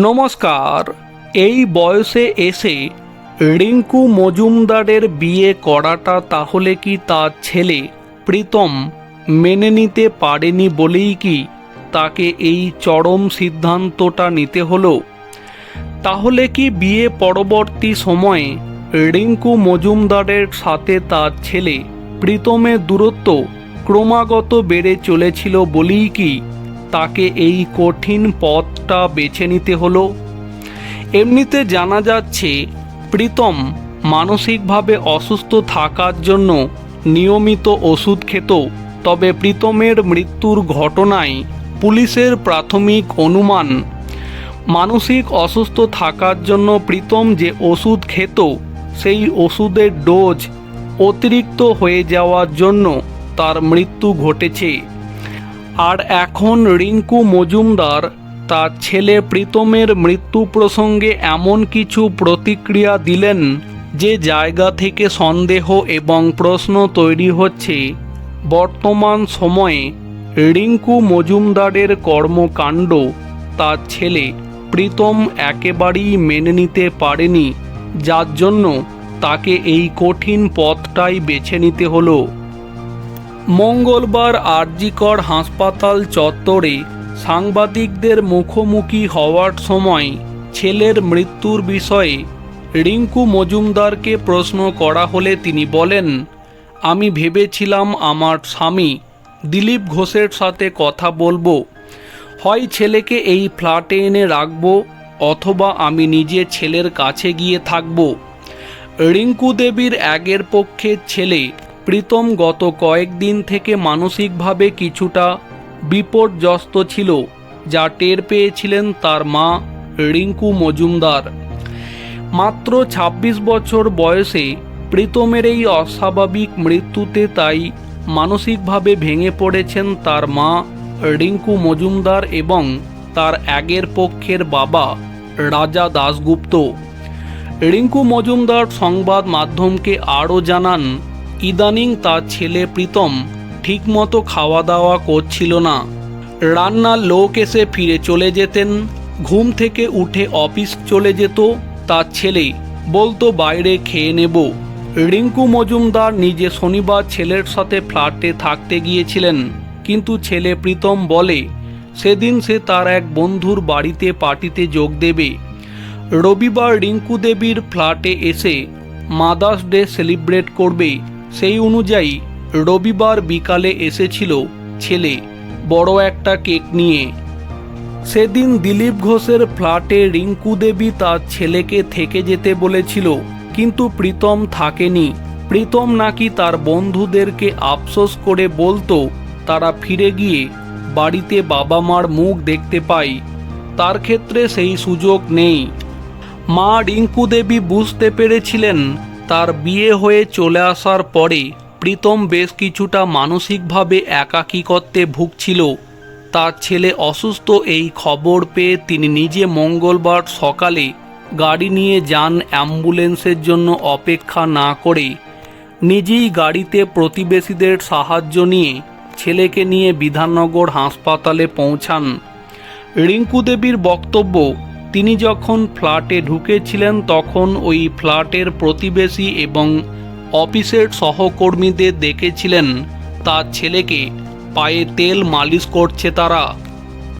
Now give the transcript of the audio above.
নমস্কার। এই বয়সে এসে রিঙ্কু মজুমদারের বিয়ে করাটা তাহলে কি তার ছেলে প্রীতম মেনে নিতে পারেনি বলেই কি তাকে এই চরম সিদ্ধান্তটা নিতে হলো? তাহলে কি বিয়ে পরবর্তী সময়ে রিঙ্কু মজুমদারের সাথে তার ছেলে প্রীতমের দূরত্ব ক্রমাগত বেড়ে চলেছিল বলেই কি তাকে এই কঠিন পথটা বেছে নিতে হলো। এমনিতে জানা যাচ্ছে, প্রীতম মানসিকভাবে অসুস্থ থাকার জন্য নিয়মিত ওষুধ খেত, তবে প্রীতমের মৃত্যুর ঘটনায় পুলিশের প্রাথমিক অনুমান, মানসিক অসুস্থ থাকার জন্য প্রীতম যে ওষুধ খেত, সেই ওষুধের ডোজ অতিরিক্ত হয়ে যাওয়ার জন্য তার মৃত্যু ঘটেছে। আর এখন রিঙ্কু মজুমদার, তার ছেলে প্রীতমের মৃত্যু প্রসঙ্গে এমন কিছু প্রতিক্রিয়া দিলেন যে জায়গা থেকে সন্দেহ এবং প্রশ্ন তৈরি হচ্ছে। বর্তমান সময়ে রিঙ্কু মজুমদারের কর্মকাণ্ড তার ছেলে প্রীতম একেবারেই মেনে নিতে পারেনি, যার জন্য তাকে এই কঠিন পথটাই বেছে নিতে হলো। মঙ্গলবার আরজিকর হাসপাতাল চত্বরে সাংবাদিকদের মুখোমুখি হওয়ার সময় ছেলের মৃত্যুর বিষয়ে রিঙ্কু মজুমদারকে প্রশ্ন করা হলে তিনি বলেন, আমি ভেবেছিলাম আমার স্বামী দিলীপ ঘোষের সাথে কথা বলব। হয় ছেলেকে এই ফ্ল্যাটে এনে রাখব অথবা আমি নিজে ছেলের কাছে গিয়ে থাকব। রিঙ্কু দেবীর একের পক্ষের ছেলে প্রীতম গত কয়েকদিন থেকে মানসিকভাবে কিছুটা বিপর্যস্ত ছিল, যা টের পেয়েছিলেন তার মা রিঙ্কু মজুমদার। মাত্র ২৬ বছর বয়সে প্রীতমের এই অস্বাভাবিক মৃত্যুতে তাই মানসিকভাবে ভেঙে পড়েছেন তার মা রিঙ্কু মজুমদার এবং তার একের পক্ষের বাবা রাজা দাশগুপ্ত। রিঙ্কু মজুমদার সংবাদ মাধ্যমকে আরও জানান ইদানিং তার ছেলে প্রীতম ঠিকমতো খাওয়া দাওয়া করছিল না। রান্নার লোক এসে ফিরে চলে যেতেন, ঘুম থেকে উঠে অফিস চলে যেত তার ছেলে। বলতো, বাইরে খেয়ে নেব। রিঙ্কু মজুমদার নিজে শনিবার ছেলের সাথে ফ্ল্যাটে থাকতে গিয়েছিলেন। কিন্তু ছেলে প্রীতম বলে, সেদিন সে তার এক বন্ধুর বাড়িতে পার্টিতে যোগ দেবে। রবিবার রিঙ্কু দেবীর ফ্ল্যাটে এসে মাদার্স ডে সেলিব্রেট করবে। সেই অনুযায়ী রবিবার বিকালে এসেছিল ছেলে, বড় একটা কেক নিয়ে। সেদিন দিলীপ ঘোষের ফ্ল্যাটে রিঙ্কু দেবী তার ছেলেকে থেকে যেতে বলেছিল, কিন্তু প্রীতম থাকেনি। প্রীতম নাকি তার বন্ধুদেরকে আফসোস করে বলতো, তারা ফিরে গিয়ে বাড়িতে বাবা মার মুখ দেখতে পাই তার ক্ষেত্রে সেই সুযোগ নেই। মা রিঙ্কু দেবী বুঝতে পেরেছিলেন তার বিয়ে হয়ে চলে আসার পরে প্রীতম বেশ কিছুটা মানসিকভাবে একাকিকত্বে ভুগছিল। তার ছেলে অসুস্থ এই খবর পেয়ে তিনি নিজে মঙ্গলবার সকালে গাড়ি নিয়ে যান অ্যাম্বুলেন্সের জন্য অপেক্ষা না করে। নিজেই গাড়িতে প্রতিবেশীদের সাহায্য নিয়ে ছেলেকে নিয়ে বিধাননগর হাসপাতালে পৌঁছান। রিঙ্কু দেবীর বক্তব্য তিনি যখন ফ্ল্যাটে ঢুকেছিলেন, তখন ওই ফ্ল্যাটের প্রতিবেশী এবং অফিসের সহকর্মীদের দেখেছিলেন। তার ছেলেকে পায়ে তেল মালিশ করছে তারা।